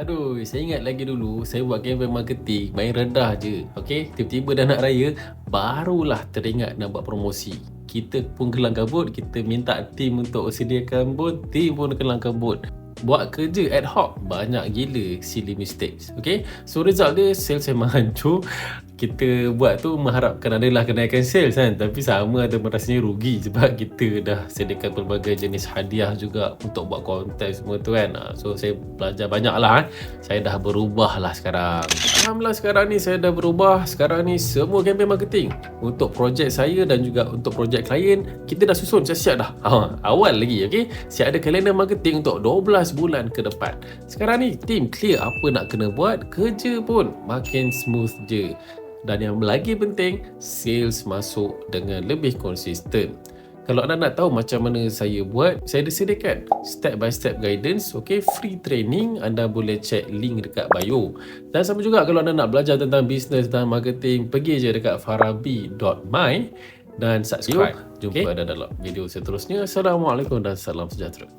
Aduh, saya ingat lagi dulu saya buat campaign marketing main rendah je. Okey, tiba-tiba dah nak raya, barulah teringat nak buat promosi. Kita pun kelang kabut, kita minta tim untuk sediakan booth, tim pun kelang kabut. Buat kerja ad hoc, banyak gila silly mistakes. Okay, so result dia sales memang hancur. Kita buat tu mengharapkan adalah kenaikan sales kan. Tapi sama ada merasanya rugi sebab kita dah sediakan pelbagai jenis hadiah juga Untuk buat kontes semua tu kan. Ah, So saya belajar banyak lah kan Saya dah berubah lah sekarang. Alhamdulillah sekarang ni saya dah berubah. Sekarang ni semua campaign marketing Untuk projek saya dan juga untuk projek klien Kita dah susun siap-siap dah. Ha, Awal lagi okay Siap ada kalender marketing untuk 12 bulan ke depan. Sekarang ni tim clear apa nak kena buat Kerja pun makin smooth je dan yang lagi penting, sales masuk dengan lebih konsisten. Kalau anda nak tahu macam mana saya buat, saya ada sediakan step by step guidance, okay, free training, anda boleh check link dekat bio. Dan sama juga kalau anda nak belajar tentang bisnes dan marketing, pergi je dekat farabi.my dan subscribe. Jumpa Okay. anda dalam video seterusnya. Assalamualaikum dan salam sejahtera.